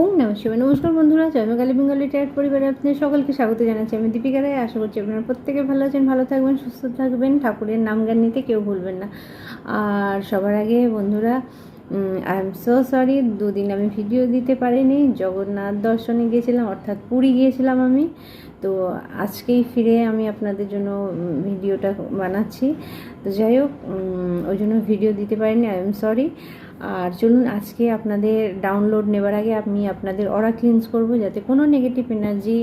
ওম নম শিবায়। নমস্কার বন্ধুরা জয়মাকালী বেঙ্গলি টায়ার পরিবারে আপনাদের সকলকে স্বাগত জানাচ্ছি আমি দীপিকা রায় আশা করছি আপনারা প্রত্যেকে ভালো আছেন, ভালো থাকবেন, সুস্থ থাকবেন। ঠাকুরের নাম গান নিতে কেউ ভুলবেন না। আর সবার আগে বন্ধুরা আই এম সো সরি দুদিন আমি ভিডিও দিতে পারিনি। জগন্নাথ দর্শনে গিয়েছিলাম, অর্থাৎ পুরী গিয়েছিলাম আমি। তো আজকেই ফিরে আমি আপনাদের জন্য ভিডিওটা বানাচ্ছি। তো যাই হোক ওই জন্য ভিডিও দিতে পারিনি আই এম সরি আর চলুন আজকে আপনাদের ডাউনলোড নেবার আগে আমি আপনাদের অরা ক্লিনস করব, যাতে কোনো নেগেটিভ এনার্জি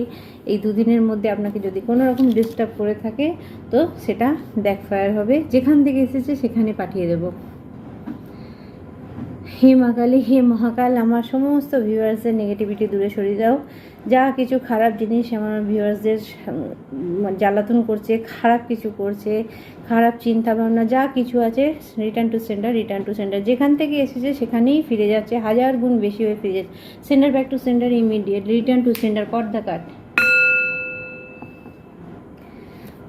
এই দুদিনের মধ্যে আপনাকে যদি কোনো রকম ডিস্টার্ব করে থাকে, তো সেটা ব্যাকফায়ার হবে। যেখান থেকে এসেছে সেখানে পাঠিয়ে দেবো। হে মা কালী, হে মহাকাল, আমার সমস্ত ভিউয়ার্সের নেগেটিভিটি দূরে সরিয়ে দাও। যা কিছু খারাপ জিনিস আমার ভিউয়ার্সদের জ্বালাতন করছে, খারাপ কিছু করছে, খারাপ চিন্তা ভাবনা যা কিছু আছে return to centre return to centre যেখান থেকে এসেছে, সেখানেই ফিরে যাচ্ছে, হাজার গুণ বেশি হয়ে ফিরে যাচ্ছে। Centre back to centre immediate return to centre পর্দা কাট।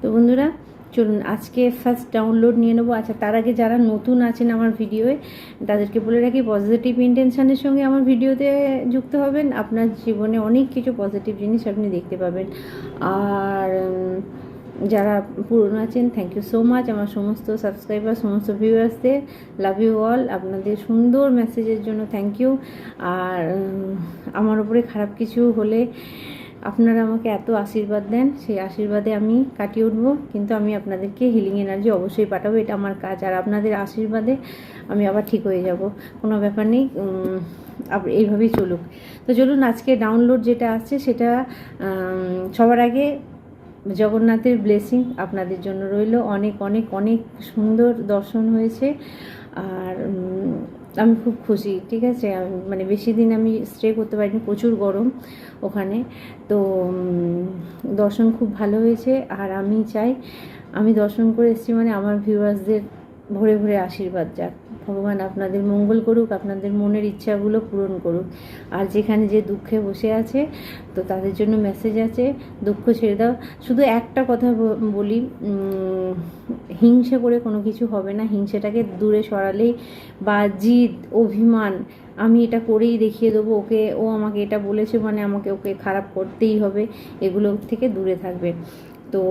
তো বন্ধুরা চলুন, আজকে ফার্স্ট ডাউনলোড নিয়ে নেব। আচ্ছা তার আগে যারা নতুন আছেন আমার ভিডিওয়ে, তাদেরকে বলে রাখি পজিটিভ ইন্টেনশনের সঙ্গে আমার ভিডিওতে যুক্ত হবেন। আপনার জীবনে অনেক কিছু পজিটিভ জিনিস আপনি দেখতে পাবেন। আর যারা পুরনো আছেন থ্যাংক ইউ সো মাচ আমার সমস্ত সাবস্ক্রাইবার সমস্ত ভিউয়ার্সদের লাভ ইউ অল আপনাদের সুন্দর মেসেজের জন্য থ্যাংক ইউ আর আমার উপরে খারাপ কিছু হলে আপনারা আমাকে এত আশীর্বাদ দেন, সেই আশীর্বাদে আমি কাটিয়ে উঠবো। কিন্তু আমি আপনাদেরকে হিলিং এনার্জি অবশ্যই পাঠাবো, এটা আমার কাজ। আর আপনাদের আশীর্বাদে আমি আবার ঠিক হয়ে যাব, কোনো ব্যাপার নেই এইভাবেই চলুক। তো চলুন, আজকে ডাউনলোড যেটা আসছে সেটা সবার আগে জগন্নাথের ব্লেসিং আপনাদের জন্য রইল। অনেক অনেক অনেক সুন্দর দর্শন হয়েছে। আর আমি খুব খুশি, ঠিক আছে? মানে বেশি দিন আমি স্টে করতে পারিনি, প্রচুর গরম ওখানে। তো দর্শন খুব ভালো হয়েছে। আর আমি চাই, আমি দর্শন করে এসেছি মানে আমার ভিউয়ার্সদের ভরে ভরে আশীর্বাদ যাক। ভগবান আপনাদের মঙ্গল করুক, আপনাদের মনের ইচ্ছাগুলো পূরণ করুক। আর যেখানে যে দুঃখে বসে আছে, তো তাদের জন্য মেসেজ আছে, দুঃখ ছেড়ে দাও। শুধু একটা কথা বলি হিংসে করে কোনো কিছু হবে না। হিংসাটাকে দূরে সরালেই বা জিদ, অভিমান, আমি এটা করেই দেখিয়ে দেবো, ওকে, ও আমাকে এটা বলেছে মানে আমাকে ওকে খারাপ করতেই হবে, এগুলো থেকে দূরে থাকবে। তো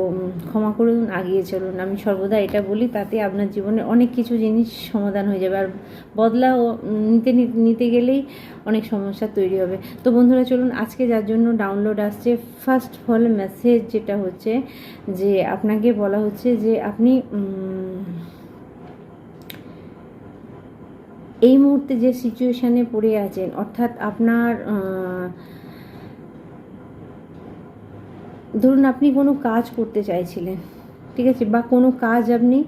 ক্ষমা করুন আগিয়ে চলুন। আমি সর্বদা এটা বলি, তাতে আপনার জীবনে অনেক কিছু জিনিস সমাধান হয়ে যাবে। আর বদলা নিতে নিতে গেলেই অনেক সমস্যা তৈরি হবে। তো বন্ধুরা, চলুন, আজকে যার জন্য ডাউনলোড আসছে ফার্স্ট ফল মেসেজ যেটা হচ্ছে যে, আপনাকে বলা হচ্ছে যে, আপনি এই মুহূর্তে যে সিচুয়েশানে পড়ে আছেন, অর্থাৎ আপনার ধরুন আপনি কোনো কাজ করতে চাইছিলেন, ঠিক আছে, বা কোনো কাজ আপনি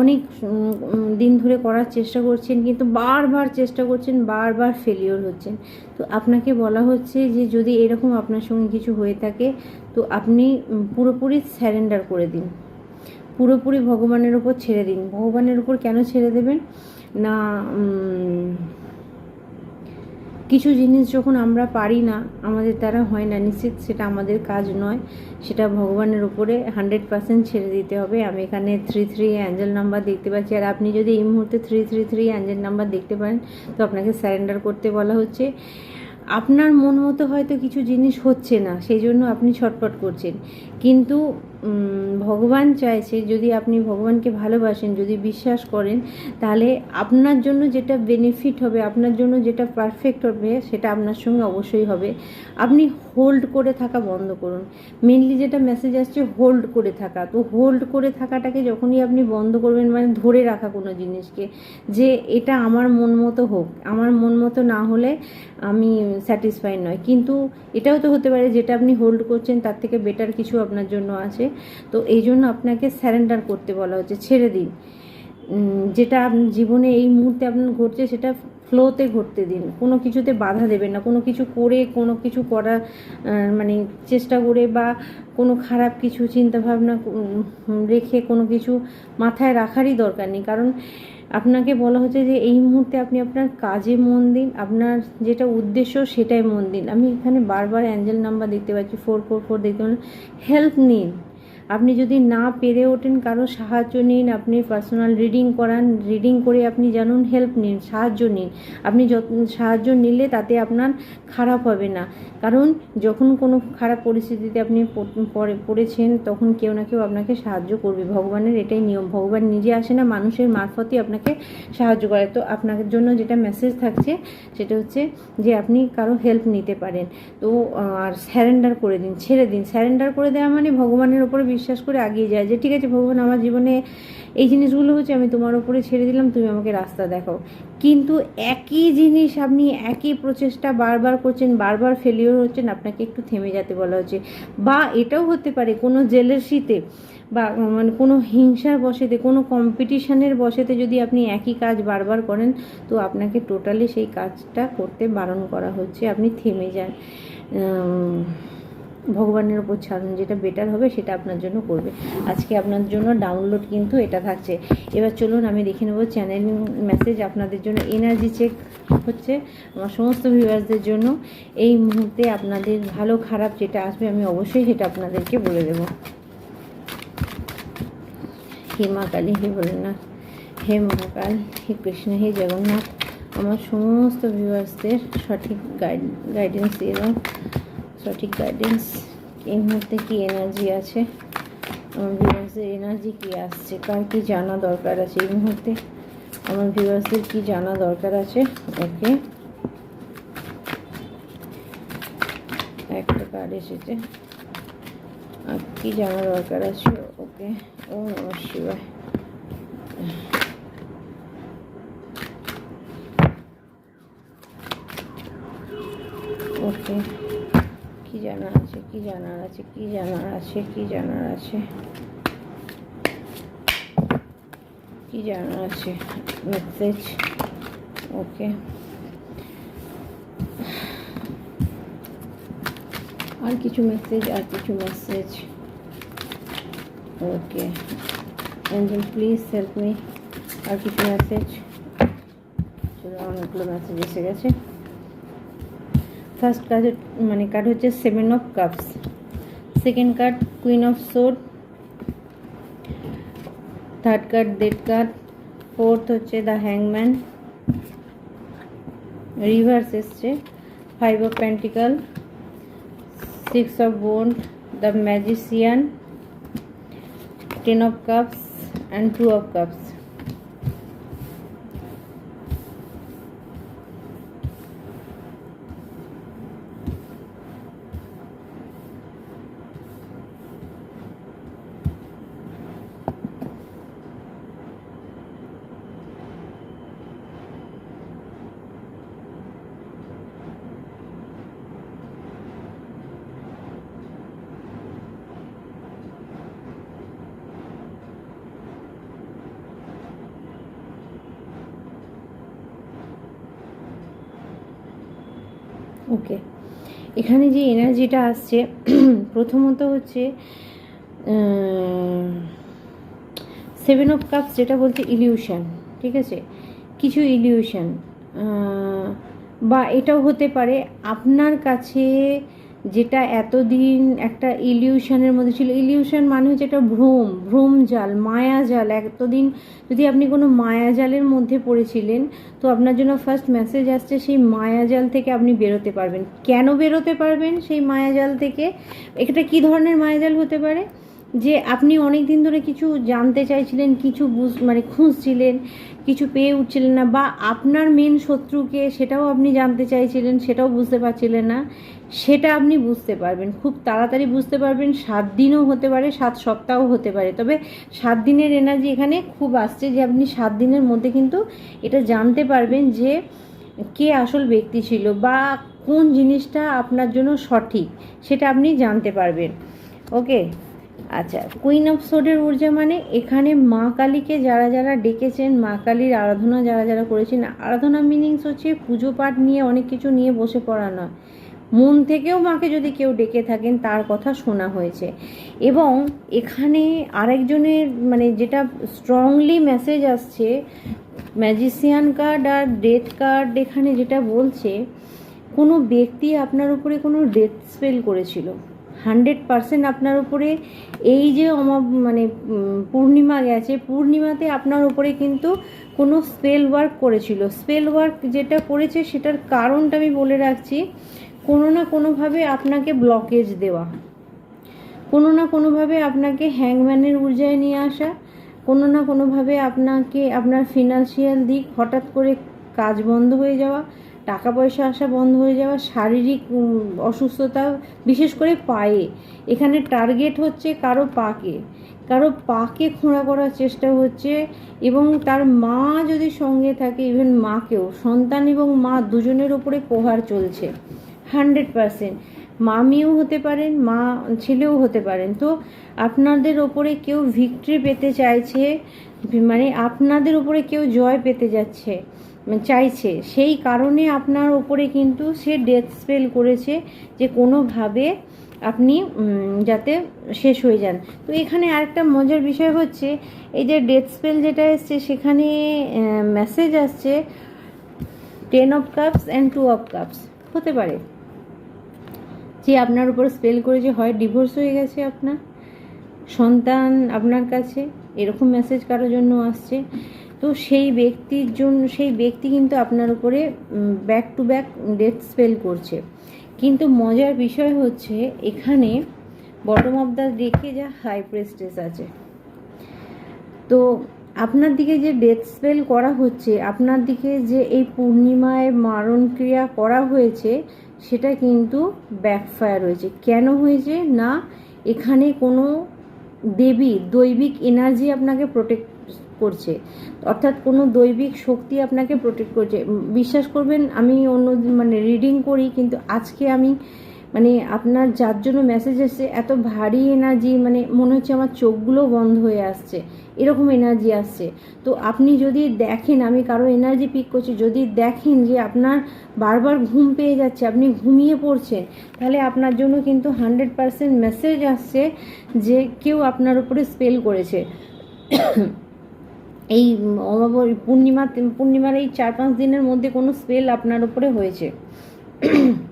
অনেক দিন ধরে করার চেষ্টা করছেন, কিন্তু বারবার চেষ্টা করছেন, বারবার ফেলিওর হচ্ছেন। তো আপনাকে বলা হচ্ছে যে যদি এরকম আপনার সঙ্গে কিছু হয়ে থাকে, তো আপনি পুরোপুরি স্যারেন্ডার করে দিন। পুরোপুরি ভগবানের ওপর ছেড়ে দিন। ভগবানের ওপর কেন ছেড়ে দেবেন? না কিছু জিনিস যখন আমরা পারি না, আমাদের দ্বারা হয় না। নিশ্চিত সেটা আমাদের কাজ নয়। সেটা ভগবানের উপরে হান্ড্রেড পার্সেন্ট ছেড়ে দিতে হবে। আমি এখানে থ্রি থ্রি অ্যাঞ্জেল নাম্বার দেখতে পাচ্ছি। আর আপনি যদি এই মুহূর্তে three three three angel number দেখতে পারেন, তো আপনাকে স্যারেন্ডার করতে বলা হচ্ছে। আপনার মন মতো হয়তো কিছু জিনিস হচ্ছে না, সেই জন্য আপনি ছটপট করছেন। কিন্তু ভগবান চাইছে, যদি আপনি ভগবানকে ভালোবাসেন, যদি বিশ্বাস করেন, তাহলে আপনার জন্য যেটা বেনিফিট হবে, আপনার জন্য যেটা পারফেক্ট হবে, সেটা আপনার সঙ্গে অবশ্যই হবে। আপনি হোল্ড করে থাকা বন্ধ করুন। মেনলি যেটা মেসেজ আসছে হোল্ড করে থাকা। তো হোল্ড করে থাকাটাকে যখনই আপনি বন্ধ করবেন মানে ধরে রাখা কোনো জিনিসকে, যে এটা আমার মন মতো হোক। আমার মন মতো না হলে আমি স্যাটিসফাই নয় কিন্তু এটাও তো হতে পারে, যেটা আপনি হোল্ড করছেন, তার থেকে বেটার কিছু আপনার জন্য আছে। তো এই জন্য আপনাকে স্যারেন্ডার করতে বলা হচ্ছে, ছেড়ে দিন। যেটা জীবনে এই মুহূর্তে আপনার ঘটছে সেটা ফ্লোতে ঘটতে দিন। কোনো কিছুতে বাধা দেবেন না। কোনো কিছু করে, কোনো কিছু করা মানে চেষ্টা করে বা কোনো খারাপ কিছু চিন্তাভাবনা রেখে কোনো কিছু মাথায় রাখারই দরকার নেই। কারণ আপনাকে বলা হচ্ছে যে এই মুহূর্তে আপনি আপনার কাজে মন দিন, আপনার যেটা উদ্দেশ্য সেটাই মন দিন। আমি এখানে বারবার অ্যাঞ্জেল নাম্বার দেখতে পাচ্ছি ফোর ফোর ফোর দেখতে হেল্প নিন। আপনি যদি না পেরে ওঠেন, কারও সাহায্য নিন, আপনি পার্সোনাল রিডিং করান রিডিং করে আপনি জানুন হেল্প নিন, সাহায্য নিন। আপনি যত, সাহায্য নিলে তাতে আপনার খারাপ হবে না। কারণ যখন কোনো খারাপ পরিস্থিতিতে আপনি পড়েছেন, তখন কেউ না কেউ আপনাকে সাহায্য করবে। ভগবানের এটাই নিয়ম। ভগবান নিজে আসে না, মানুষের মারফতই আপনাকে সাহায্য করে। তো আপনার জন্য যেটা মেসেজ থাকছে, সেটা হচ্ছে যে আপনি কারও হেল্প নিতে পারেন। তো আর স্যারেন্ডার করে দিন, ছেড়ে দিন। স্যারেন্ডার করে দেওয়া মানে ভগবানের ওপরে বিশ্বাস করে আগিয়ে যায় যে, ঠিক আছে ভগবান, আমার জীবনে এই জিনিসগুলো হচ্ছে, আমি তোমার ওপরে ছেড়ে দিলাম, তুমি আমাকে রাস্তা দেখাও। কিন্তু একই জিনিস আপনি একই প্রচেষ্টা বারবার করছেন, বারবার ফেলিওর হচ্ছেন, আপনাকে একটু থেমে যেতে বলা হচ্ছে। বা এটাও হতে পারে, কোনো জেলেসিতে বা মানে কোনো হিংসার বসেতে, কোনো কম্পিটিশনের বসেতে যদি আপনি একই কাজ বারবার করেন, তো আপনাকে টোটালি সেই কাজটা করতে বারণ করা হচ্ছে, আপনি থেমে যান। ভগবানের উপর ছাড়ুন, যেটা বেটার হবে সেটা আপনার জন্য করবে। আজকে আপনার জন্য ডাউনলোড কিন্তু এটা থাকছে। এবার চলুন, আমি দেখে নেব চ্যানেলিং মেসেজ আপনাদের জন্য এনার্জি চেক হচ্ছে আমার সমস্ত ভিউয়ার্সদের জন্য। এই মুহূর্তে আপনাদের ভালো, খারাপ যেটা আসবে, আমি অবশ্যই সেটা আপনাদেরকে বলে দেবো। হে মা কালী, হে ভোলেনাথ হে মহাকাল, হে কৃষ্ণ, হে জগন্নাথ, আমার সমস্ত ভিউয়ার্সদের সঠিক গাইড গাইডেন্স দিয়ে দাও। সঠিক গাইডেন্স এই মুহূর্তে কী এনার্জি আছে? আমার ভিউয়ার্সদের এনার্জি কী আসছে? কার কী জানা দরকার আছে এই মুহূর্তে? আমার ভিউয়ার্সদের কী জানা দরকার আছে? ওকে। একটা কার্ড এসেছে। আর কি জানা দরকার আছে? ওকে। ও নমঃ শিবায় ওকে কি জানার আছে? কি জানার আছে? কি জানার আছে? কি জানার আছে? কি জানার আছে? মেসেজ ওকে আর কিছু মেসেজ আর কিছু message okay angel please help me আর কিছু মেসেজ চলো, অনেকগুলো মেসেজ এসে গেছে। ফার্স্ট কার্ড মানে কার্ড হচ্ছে seven of cups second card queen of swords third card death card. Fourth হচ্ছে দ্য হ্যাংম্যান রিভার্স এসছে। Five of pentacles six of বোন the magician ten of cups and two of cups okay এখানে যে এনার্জিটা আসছে, প্রথমত হচ্ছে সেভেন অফ কাপস যেটা বলছে ইলিউশন ঠিক আছে? কিছু ইলিউশন বা এটাও হতে পারে আপনার কাছে যেটা এতদিন একটা ইলিউশনের মধ্যে ছিল। ইলিউশন মানে হচ্ছে একটা ভ্রম ভ্রম জাল, মায়া জাল। এতদিন যদি আপনি কোনো মায়া জালের মধ্যে পড়েছিলেন, তো আপনার জন্য ফার্স্ট মেসেজ আসছে সেই মায়া জাল থেকে আপনি বেরোতে পারবেন। কেন বেরোতে পারবেন সেই মায়া জাল থেকে? এটা কি ধরনের মায়া জাল হতে পারে? যে আপনি অনেক দিন ধরে কিছু জানতে চাইছিলেন, কিছু বুঝ মানে খুঁজছিলেন, কিছু পেয়ে উঠছিলেন না, বা আপনার মেন শত্রুকে সেটাও আপনি জানতে চাইছিলেন, সেটাও বুঝতে পারছিলেন না, সেটা আপনি বুঝতে পারবেন। খুব তাড়াতাড়ি বুঝতে পারবেন, সাত দিনও হতে পারে, সাত সপ্তাহও হতে পারে। তবে সাত দিনের এনার্জি এখানে খুব আসছে যে আপনি সাত দিনের মধ্যে কিন্তু এটা জানতে পারবেন যে কে আসল ব্যক্তি ছিল বা কোন জিনিসটা আপনার জন্য সঠিক, সেটা আপনি জানতে পারবেন। ওকে আচ্ছা কুইন অফ সোডের ঊর্জা মানে এখানে মা কালীকে যারা যারা ডেকেছেন, মা কালীর আরাধনা যারা যারা করেছেন, আরাধনা মিনিংস হচ্ছে পুজো পাঠ নিয়ে অনেক কিছু নিয়ে বসে পড়া নয়। মন থেকেও মাকে যদি কেউ ডেকে থাকেন, তার কথা শোনা হয়েছে। এবং এখানে আরেকজনের মানে যেটা স্ট্রংলি মেসেজ আসছে ম্যাজিসিয়ান কার্ড আর ডেথ কার্ড এখানে যেটা বলছে, কোনো ব্যক্তি আপনার উপরে কোনো ডেথ স্পেল করেছিল। হান্ড্রেড পারসেন্ট আপনার উপরে এই যে মানে পূর্ণিমা গেছে, পূর্ণিমাতে আপনার উপরে কিন্তু কোনো স্পেল ওয়ার্ক করেছিল। স্পেল ওয়ার্ক যেটা করেছে সেটার কারণটা আমি বলে রাখছি, কোনো না কোনোভাবে আপনাকে ব্লকেজ দেওয়া। কোনো না কোনোভাবে আপনাকে হ্যাংম্যানের উর্জায় নিয়ে আসা, কোনো না কোনোভাবে আপনাকে, আপনার ফিনান্সিয়াল দিক হঠাৎ করে কাজ বন্ধ হয়ে যাওয়া টাকা পয়সা আসা বন্ধ হয়ে যাওয়া, শারীরিক অসুস্থতা, বিশেষ করে পায়ে। এখানে টার্গেট হচ্ছে কারও পাকে। কারও পাকে খোঁড়া করার চেষ্টা হচ্ছে এবং তার মা যদি সঙ্গে থাকে ইভেন মাকেও, সন্তান এবং মা দুজনের ওপরে প্রহার চলছে। হান্ড্রেড পারসেন্ট মামিও হতে পারেন, মা, ছেলেও হতে পারেন। তো আপনাদের ওপরে কেউ ভিক্টরি পেতে চাইছে মানে আপনাদের ওপরে কেউ জয় পেতে যাচ্ছে। চাইছে। সেই কারণে আপনার ওপরে কিন্তু সে ডেথ স্পেল করেছে যে কোনোভাবে আপনি যাতে শেষ হয়ে যান। তো এখানে আরেকটা মজার বিষয় হচ্ছে, এই যে ডেথ স্পেল যেটা এসছে, সেখানে মেসেজ আসছে ten of cups and two of cups হতে পারে। যে আপনার উপর স্পেল করে যে হয় ডিভোর্স হয়ে গেছে আপনার, সন্তান আপনার কাছে, এরকম মেসেজ কারোর জন্য আসছে। তো সেই ব্যক্তির জন্য, সেই ব্যক্তি কিন্তু আপনার উপরে back to back death spell করছে। কিন্তু মজার বিষয় হচ্ছে, এখানে বটম অফ দ্য রেখে যা হাই প্রেস্টেস আছে। তো আপনার দিকে যে ডেথ স্পেল করা হচ্ছে, আপনার দিকে যে এই পূর্ণিমায় মারণ ক্রিয়া করা হয়েছে, সেটা কিন্তু ব্যাকফায়ার হয়েছে। কেন হয়েছে? না, এখানে কোনো দেবী, দৈবিক এনার্জি আপনাকে প্রোটেক্ট করছে। অর্থাৎ কোনো দৈবিক শক্তি আপনাকে প্রোটেক্ট করছে। বিশ্বাস করবেন, আমি অন্য মানে রিডিং করি, কিন্তু আজকে আমি মানে আপনার যার জন্য মেসেজ এসছে এত ভারী এনার্জি মানে মনে হচ্ছে আমার চোখগুলো বন্ধ হয়ে আসছে, এরকম এনার্জি আসছে। তো আপনি যদি দেখেন, আমি কারও এনার্জি পিক করছি, যদি দেখেন যে আপনার বারবার ঘুম পেয়ে যাচ্ছে, আপনি ঘুমিয়ে পড়ছেন, তাহলে আপনার জন্য কিন্তু হান্ড্রেড পারসেন্ট মেসেজ আসছে যে কেউ আপনার উপরে স্পেল করেছে। এই পূর্ণিমা, পূর্ণিমার এই চার পাঁচ দিনের মধ্যে কোনো স্পেল আপনার উপরে হয়েছে।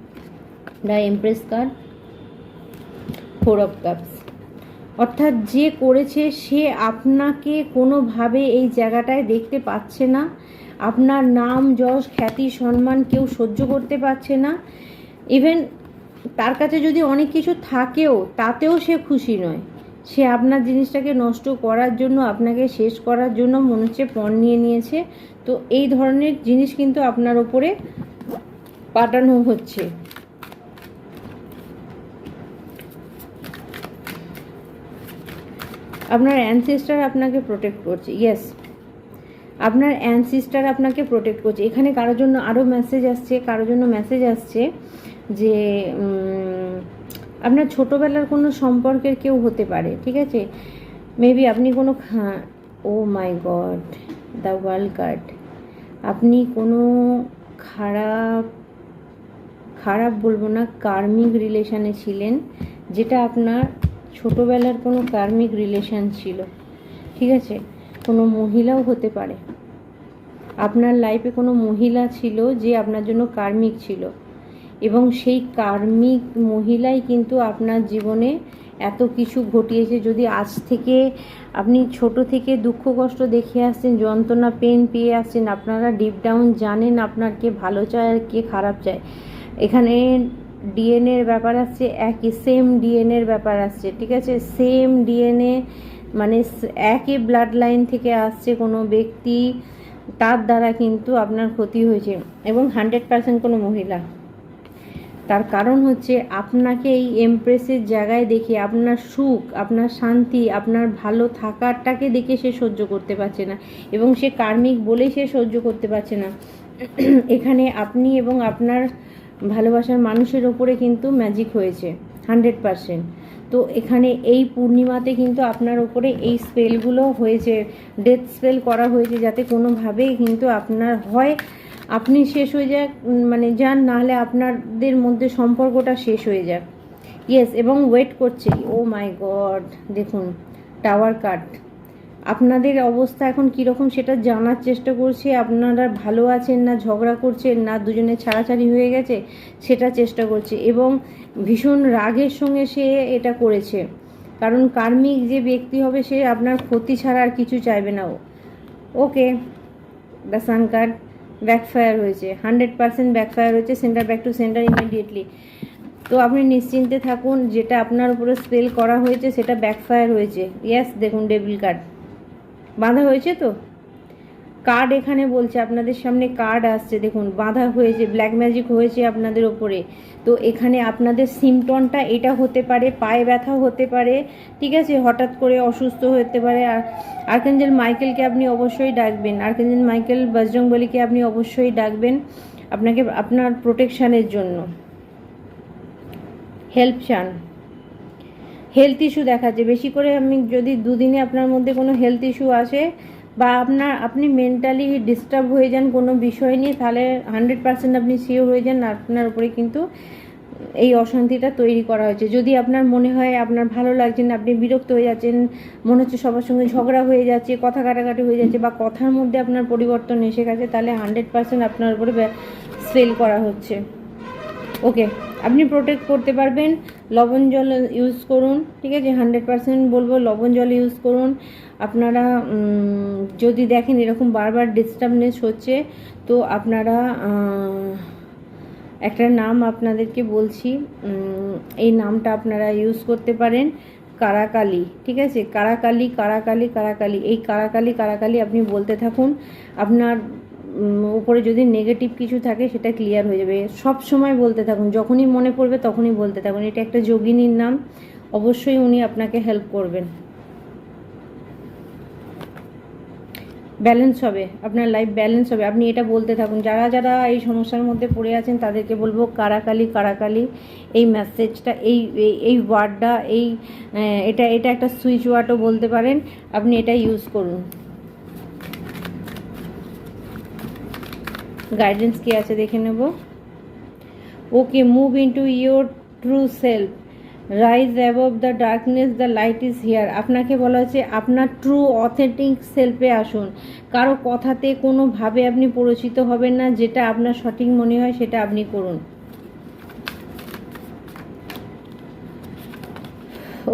The empress card four of cups অর্থাৎ যে করেছে, সে আপনাকে কোনোভাবে এই জায়গাটায় দেখতে পাচ্ছে না। আপনার নাম, যশ, খ্যাতি, সম্মান কেউ সহ্য করতে পারছে না। ইভেন তার কাছে যদি অনেক কিছু থাকেও, তাতেও সে খুশি নয়। সে আপনার জিনিসটাকে নষ্ট করার জন্য, আপনাকে শেষ করার জন্য মনে হচ্ছে পণ নিয়ে নিয়েছে। তো এই ধরনের জিনিস কিন্তু আপনার ওপরে পাঠানো হচ্ছে। আপনার অ্যানসিস্টার আপনাকে প্রোটেক্ট করছে ইয়েস আপনার অ্যানসিস্টার আপনাকে প্রোটেক্ট করছে। এখানে কারোর জন্য আরও মেসেজ আসছে, কারোর জন্য মেসেজ আসছে যে আপনার ছোটোবেলার কোনো সম্পর্কের কেউ হতে পারে, ঠিক আছে? মেবি আপনি কোনো খা, ও my god the world card আপনি কোনো খারাপ খারাপ বলব না কার্মিক রিলেশানে ছিলেন, যেটা আপনার ছোটোবেলার কোনো কার্মিক রিলেশন ছিল, ঠিক আছে? কোনো মহিলাও হতে পারে। আপনার লাইফে কোনো মহিলা ছিল যে আপনার জন্য কার্মিক ছিল এবং সেই কার্মিক মহিলাই কিন্তু আপনার জীবনে এত কিছু ঘটিয়েছে। যদি আজ থেকে আপনি ছোট থেকে দুঃখ কষ্ট দেখে আসছেন, যন্ত্রণা পেন পেয়ে আসছেন, আপনারা ডিপ ডাউন জানেন আপনার কে ভালো চায় আর কে খারাপ চায়। এখানে ডিএনএর ব্যাপার আসছে, একই সেম ডিএনএর ব্যাপার আসছে, ঠিক আছে? সেম ডিএনএ মানে একই ব্লাড লাইন থেকে আসছে কোনো ব্যক্তি, তার দ্বারা কিন্তু আপনার ক্ষতি হয়েছে এবং হান্ড্রেড পার্সেন্ট কোনো মহিলা। তার কারণ হচ্ছে আপনাকে এই এমপ্রেসের জায়গায় দেখে আপনার সুখ, আপনার শান্তি, আপনার ভালো থাকারটাকে দেখে সে সহ্য করতে পারছে না এবং সে কার্মিক বলেই সে সহ্য করতে পারছে না। এখানে আপনি এবং আপনার ভালোবাসার মানুষের ওপরে কিন্তু ম্যাজিক হয়েছে হান্ড্রেড পারসেন্ট তো এখানে এই পূর্ণিমাতে কিন্তু আপনার ওপরে এই স্পেলগুলো হয়েছে ডেথ স্পেল করা হয়েছে যাতে কোনোভাবেই কিন্তু আপনার হয়, আপনি শেষ হয়ে যাক মানে যান, নাহলে আপনাদের মধ্যে সম্পর্কটা শেষ হয়ে যাক। ইয়েস এবং ওয়েট করছে। ও মাই গড দেখুন টাওয়ার কাট আপনাদের অবস্থা এখন কীরকম সেটা জানার চেষ্টা করছি। আপনারা ভালো আছেন না, ঝগড়া করছেন না, দুজনে ছাড়াছাড়ি হয়ে গেছে, সেটা চেষ্টা করছি। এবং ভীষণ রাগের সঙ্গে সে এটা করেছে। কারণ কার্মিক যে ব্যক্তি হবে, সে আপনার ক্ষতি ছাড়া আর কিছু চাইবে না। ও okay the sun card backfire হয়েছে। হান্ড্রেড পার্সেন্ট ব্যাকফায়ার হয়েছে centre back to centre immediately তো আপনি নিশ্চিন্তে থাকুন, যেটা আপনার উপরে স্পেল করা হয়েছে, সেটা ব্যাকফায়ার হয়েছে। ইয়াস দেখুন ডেবিল কার্ড বাঁধা হয়েছে তো? কার্ড এখানে বলছে, আপনাদের সামনে কার্ড আসছে, দেখুন, বাঁধা হয়েছে ব্ল্যাক ম্যাজিক হয়েছে আপনাদের ওপরে। তো এখানে আপনাদের সিমটনটা এটা হতে পারে, পায়ে ব্যথা হতে পারে, ঠিক আছে? হঠাৎ করে অসুস্থ হতে পারে। আর আর্কেঞ্জেল মাইকেলকে আপনি অবশ্যই ডাকবেন। আর্কেঞ্জেল মাইকেল বজরংবলীকে আপনি অবশ্যই ডাকবেন আপনাকে, আপনার প্রোটেকশানের জন্য। হেল্প চান। হেলথ ইস্যু দেখাচ্ছে। বেশি করে আমি যদি দুদিনে আপনার মধ্যে কোনো হেলথ ইস্যু আসে বা আপনার, আপনি মেন্টালি ডিস্টার্ব হয়ে যান কোনো বিষয় নিয়ে, তাহলে হান্ড্রেড পার্সেন্ট আপনি সিওর হয়ে যান আপনার উপরে কিন্তু এই অশান্তিটা তৈরি করা হয়েছে। যদি আপনার মনে হয় আপনার ভালো লাগছে না, আপনি বিরক্ত হয়ে যাচ্ছেন, মনে হচ্ছে সবার সঙ্গে ঝগড়া হয়ে যাচ্ছে, কথা কাটাকাটি হয়ে যাচ্ছে বা কথার মধ্যে আপনার পরিবর্তন এসে গেছে, তাহলে হান্ড্রেড পার্সেন্ট আপনার উপরে স্পেল করা হচ্ছে। ওকে আপনি প্রোটেক্ট করতে পারবেন। লবণ জল ইউজ করুন, ঠিক আছে? হান্ড্রেড পার্সেন্ট বলব, লবণ জল ইউজ করুন। আপনারা যদি দেখেন এরকম বারবার ডিস্টার্বনেস হচ্ছে, তো আপনারা একটা নাম আপনাদেরকে বলছি এই নামটা আপনারা ইউজ করতে পারেন, কারাকালি, ঠিক আছে? কারাকালি কারাকালি কারাকালি, এই কারাকালি কারাকালি আপনি বলতে থাকুন। আপনার উপরে যদি নেগেটিভ কিছু থাকে, সেটা ক্লিয়ার হয়ে যাবে। সব সময় বলতে থাকুন, যখনই মনে পড়বে তখনই বলতে থাকুন। এটা একটা যোগিনীর নাম। অবশ্যই উনি আপনাকে হেল্প করবেন। ব্যালেন্স হবে, আপনার লাইফ ব্যালেন্স হবে। আপনি এটা বলতে থাকুন, যারা যারা এই সমস্যার মধ্যে পড়ে আছেন, তাদেরকে বলব, কারাকালি কারাকালি। এই মেসেজটা এই, এই- ওয়ার্ডটা এই এটা এটা একটা সুইচ ওয়ার্ডও বলতে পারেন। আপনি এটা ইউজ করুন। গাইডেন্স কি আছে দেখে নেব। Okay move into your true self rise above the darkness the light is here আপনাকে বলা হচ্ছে আপনার ট্রু অথেন্টিক সেলফে আসুন। কারও কথাতে কোনোভাবে আপনি পরিচিত হবেন না, যেটা আপনার সঠিক মনে হয় সেটা আপনি করুন।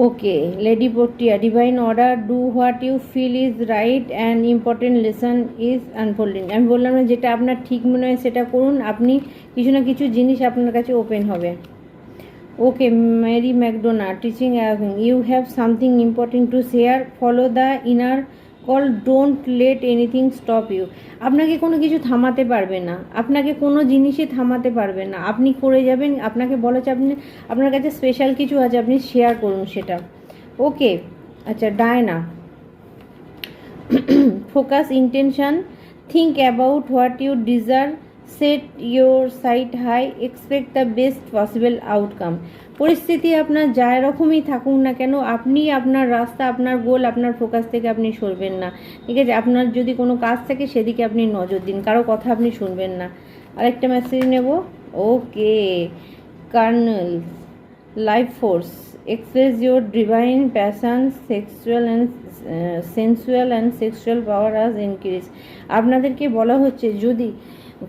Okay lady Portia divine order do what you feel is right and important lesson is unfolding আমি বললাম না যেটা আপনার ঠিক মনে হয় সেটা করুন, আপনি কিছু না কিছু জিনিস আপনার কাছে ওপেন হবে। Okay Mary Magdalene teaching you have something important to share follow the inner call don't let anything stop you আপনাকে কোনো কিছু থামাতে পারবে না। আপনাকে কোনো জিনিসই থামাতে পারবে না। আপনি করে যাবেন, আপনাকে বলা হচ্ছে আপনি আপনার কাছে স্পেশাল কিছু আছে, আপনি শেয়ার করুন সেটা। ওকে আচ্ছা Diana. Focus intention think about what you deserve set your sight high expect the best possible outcome পরিস্থিতি আপনার যা রকমই থাকুক না কেন, আপনি আপনার রাস্তা, আপনার গোল, আপনার ফোকাস থেকে আপনি সরবেন না। ঠিক আছে, আপনার যদি কোনো কাজ থাকে সেদিকে আপনি নজর দিন, কারও কথা আপনি শুনবেন না। আরেকটা মেসেজ নেব? Okay, carnal, life force express your divine passion sexual and sensual and sexual power আজ ইনক্রিজ আপনাদেরকে বলা হচ্ছে, যদি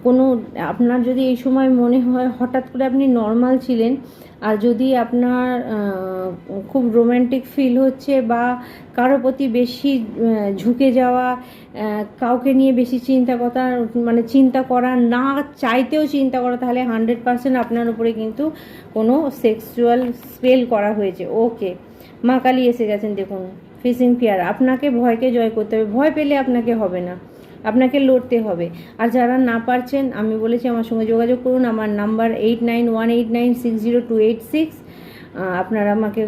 কোনো, আপনার যদি এই সময় মনে হয় হঠাৎ করে আপনি নর্মাল ছিলেন, আর যদি আপনার খুব রোম্যান্টিক ফিল হচ্ছে বা কারও প্রতি বেশি ঝুঁকে যাওয়া কাউকে নিয়ে বেশি চিন্তা কথা মানে চিন্তা করা না চাইতেও চিন্তা করা, তাহলে হান্ড্রেড পার্সেন্ট আপনার উপরে কিন্তু কোনো সেক্সুয়াল স্পেল করা হয়েছে। ওকে মা কালী এসে গেছেন, দেখুন ফিশিং ফিয়ার আপনাকে ভয়কে জয় করতে হবে, ভয় পেলে আপনাকে হবে না। আপনাকে লড়তে হবে। আর যারা না পারছেন, আমি বলেছি আমার সঙ্গে যোগাযোগ করুন। আমার number eight nine one eight nine six zero two eight six আপনারা আমাকে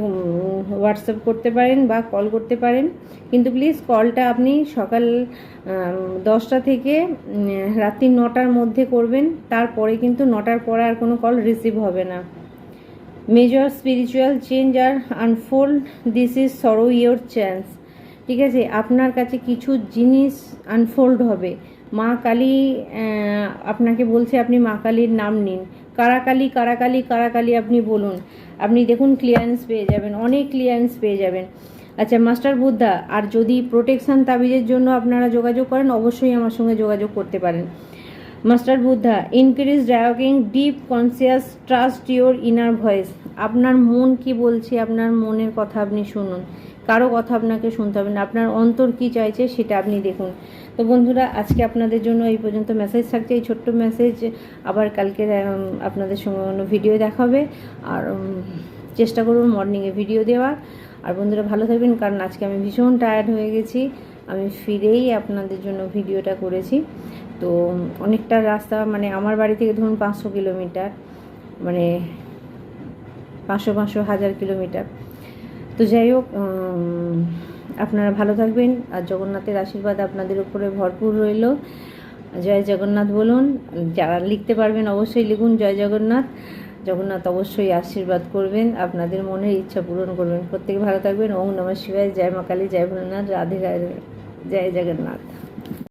হোয়াটসঅ্যাপ করতে পারেন বা কল করতে পারেন। কিন্তু প্লিজ কলটা আপনি সকাল দশটা থেকে রাত্রি নটার মধ্যে করবেন। তারপরে কিন্তু নটার পরে আর কোনো কল রিসিভ হবে না। Major spiritual change R unfold this is sorrow your chance ঠিক আছে? আপনার কাছে কিছু জিনিস আনফোল্ড হবে। মা কালী আপনাকে বলছে আপনি মা কালীর নাম নিন। কারাকালি কারাকালি কারাকালি আপনি বলুন। আপনি দেখুন ক্লিয়ারেন্স পেয়ে যাবেন, অনেক ক্লিয়ারেন্স পেয়ে যাবেন। আচ্ছা মাস্টার বুদ্ধা, আর যদি প্রোটেকশন তাবিজের জন্য আপনারা যোগাযোগ করেন, অবশ্যই আমার সঙ্গে যোগাযোগ করতে পারেন। Master Buddha increase ডায়োকিং deep conscious trust your inner voice আপনার মন কি বলছে, আপনার মনের কথা আপনি শুনুন। কারও কথা আপনাকে শুনতে হবে না। আপনার অন্তর কি চাইছে সেটা আপনি দেখুন। তো বন্ধুরা, আজকে আপনাদের জন্য এই পর্যন্ত মেসেজ থাকছে। এই ছোট্ট মেসেজ আবার কালকে আপনাদের সঙ্গে অন্য ভিডিও দেখাবে আর চেষ্টা করুন মর্নিংয়ে ভিডিও দেওয়ার। আর বন্ধুরা, ভালো থাকবেন, কারণ আজকে আমি ভীষণ টায়ার্ড হয়ে গেছি। আমি ফিরেই আপনাদের জন্য ভিডিওটা করেছি। তো, অনেকটা রাস্তা মানে আমার বাড়ি থেকে ধরুন পাঁচশো কিলোমিটার মানে পাঁচশো পাঁচশো, হাজার কিলোমিটার তো যাই হোক আপনারা ভালো থাকবেন আর জগন্নাথের আশীর্বাদ আপনাদের উপরে ভরপুর রইল। জয় জগন্নাথ বলুন, যারা লিখতে পারবেন অবশ্যই লিখুন, জয় জগন্নাথ। জগন্নাথ অবশ্যই আশীর্বাদ করবেন, আপনাদের মনের ইচ্ছা পূরণ করবেন। প্রত্যেকে ভালো থাকবেন। ওম নমঃ শিবায়। জয় মা কালী, জয় ভোলেনাথ, রাধে রাধে। জয় জগন্নাথ।